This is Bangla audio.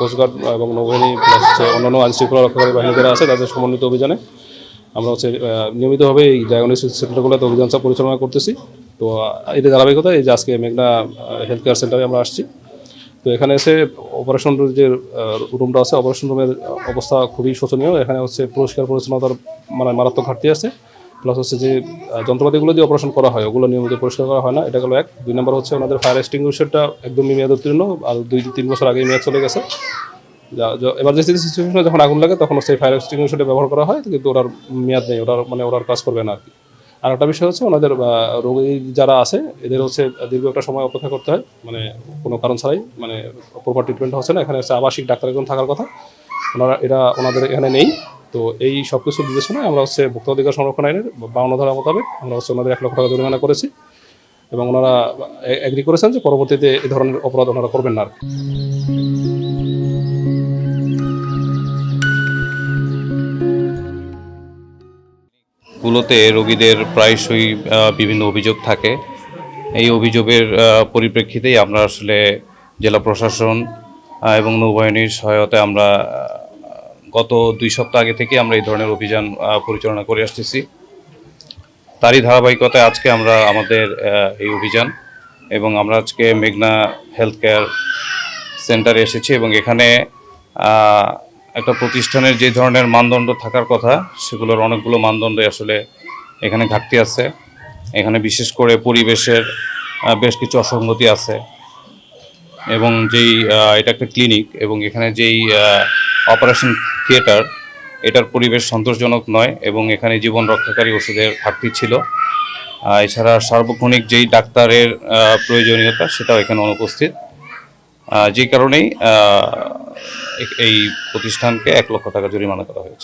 কোস্টগার্ড এবং নৌবাহিনী প্লাস অন্যান্য আইন শৃঙ্খলা রক্ষাকারী বাহিনী যারা আছে তাদের সমন্বিত অভিযানে। আমরা হচ্ছে নিয়মিতভাবে এই ডায়াগনোসিস সেন্টারগুলোতে অভিযান চাপ পরিচালনা করতেছি। তো এর ধারাবাহিকতা এই যে আজকে মেঘনা হেলথ কেয়ার সেন্টারে আমরা আসছি। তো এখানে এসে অপারেশন যে রুমটা আছে অপারেশন রুমের অবস্থা খুবই শোচনীয়। এখানে হচ্ছে পরিষ্কার পরিচ্ছন্নতার মানে মারাত্মক ঘাটতি আছে। প্লাস হচ্ছে যে যন্ত্রপাতিগুলো দিয়ে অপারেশন করা হয়, ওগুলো নিয়মিত পরিষ্কার করা হয় না। এটা গেলো এক। দুই নম্বর হচ্ছে ওনাদের ফায়ার এক্সটিংগুইশারটা একদমই মেয়াদ উত্তীর্ণ আর দুই তিন বছর আগেই মেয়াদ চলে গেছে। এমার্জেন্সি সিচুয়েশনে যখন আগুন লাগে, তখন সেই ফায়ার এক্সটিংগুইশারটা ব্যবহার করা হয়, কিন্তু ওটার মেয়াদ নেই ওটার মানে ওটার কাজ করবে না আর কি। আর একটা বিষয় হচ্ছে ওনাদের রোগী যারা আছে, এদের হচ্ছে দীর্ঘ একটা সময় অপেক্ষা করতে হয় মানে কোনো কারণ ছাড়াই মানে প্রপার ট্রিটমেন্ট হচ্ছে না। এখানে হচ্ছে আবাসিক ডাক্তার একজন থাকার কথা। ওনারা, এরা ওনাদের এখানে নেই। তো এই সব কিছু বিবেচনায় আমরা হচ্ছে ভোক্তা অধিকার সংরক্ষণ আইনের বাউন্ন ধারা মোতাবেক আমরা হচ্ছে ওনাদের এক লক্ষ টাকা জরিমানা করেছি এবং ওনারা এগ্রি করেছেন যে পরবর্তীতে এই ধরনের অপরাধ ওনারা করবেন না গুলোতে রোগীদের প্রায়শই বিভিন্ন অভিযোগ থাকে। এই অভিযোগের পরিপ্রেক্ষিতেই আমরা আসলে জেলা প্রশাসন এবং নৌবাহিনীর সহায়তায় আমরা গত দুই সপ্তাহ আগে থেকে আমরা এই ধরনের অভিযান পরিচালনা করে আসতেছি। তারই ধারাবাহিকতায় আজকে আমরা আমাদের এই অভিযান এবং আমরা আজকে মেঘনা হেলথ কেয়ার সেন্টারে এসেছি এবং এখানে একটা প্রতিষ্ঠানের যে ধরনের মানদণ্ড থাকার কথা, সেগুলোর অনেকগুলো মানদণ্ড আসলে এখানে ঘাটতি আছে। এখানে বিশেষ করে পরিবেশের বেশ কিছু অসঙ্গতি আছে। এবং যেই এটা একটা ক্লিনিক এবং এখানে যেই অপারেশন থিয়েটার, এটার পরিবেশ সন্তোষজনক নয় এবং এখানে জীবন রক্ষাকারী ওষুধের ঘাটতি ছিল। এছাড়া সার্বক্ষণিক যেই ডাক্তারের প্রয়োজনীয়তা, সেটাও এখানে অনুপস্থিত। যে কারণেই এই প্রতিষ্ঠানকে এক লক্ষ টাকা জরিমানা করা হয়েছে।